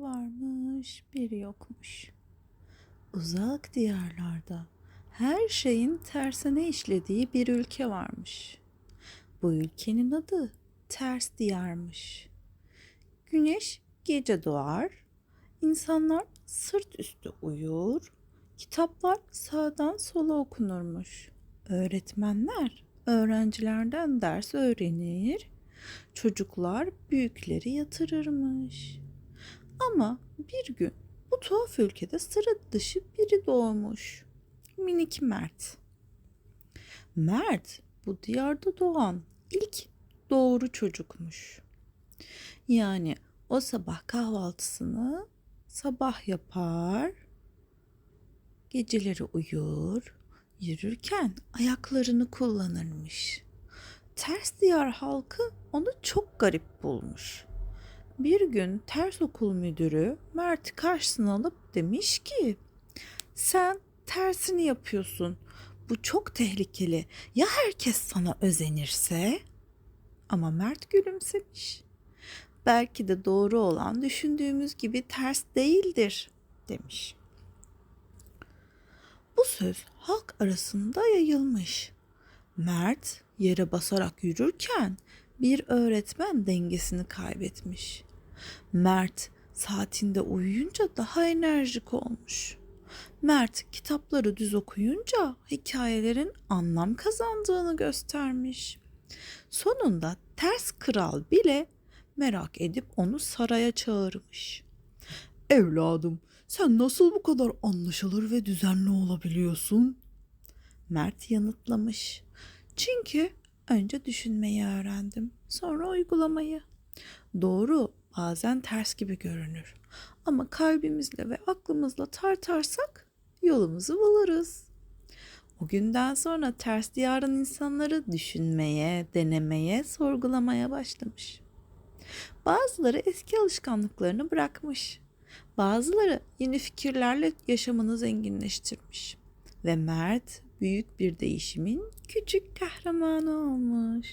varmış, bir yokmuş. Uzak diyarlarda her şeyin tersine işlediği bir ülke varmış. Bu ülkenin adı Ters Diyarmış. Güneş gece doğar, insanlar sırt üstü uyur, kitaplar sağdan sola okunurmuş. Öğretmenler öğrencilerden ders öğrenir, çocuklar büyükleri yatırırmış. Ama bir gün bu tuhaf ülkede sıra dışı biri doğmuş. Minik Mert. Mert bu diyarda doğan ilk doğru çocukmuş. Yani o sabah kahvaltısını sabah yapar, geceleri uyur, yürürken ayaklarını kullanırmış. Ters diyar halkı onu çok garip bulmuş. Bir gün ters okul müdürü Mert'i karşısına alıp demiş ki sen tersini yapıyorsun. Bu çok tehlikeli. Ya herkes sana özenirse? Ama Mert gülümsemiş. Belki de doğru olan düşündüğümüz gibi ters değildir demiş. Bu söz halk arasında yayılmış. Mert yere basarak yürürken bir öğretmen dengesini kaybetmiş. Mert saatinde uyuyunca daha enerjik olmuş. Mert kitapları düz okuyunca hikayelerin anlam kazandığını göstermiş. Sonunda ters kral bile merak edip onu saraya çağırmış. Evladım, sen nasıl bu kadar anlaşılır ve düzenli olabiliyorsun? Mert yanıtlamış. Çünkü önce düşünmeyi öğrendim, sonra uygulamayı. Doğru bazen ters gibi görünür. Ama kalbimizle ve aklımızla tartarsak yolumuzu buluruz. O günden sonra ters diyarın insanları düşünmeye, denemeye, sorgulamaya başlamış. Bazıları eski alışkanlıklarını bırakmış. Bazıları yeni fikirlerle yaşamını zenginleştirmiş. Ve Mert büyük bir değişimin küçük kahramanı olmuş.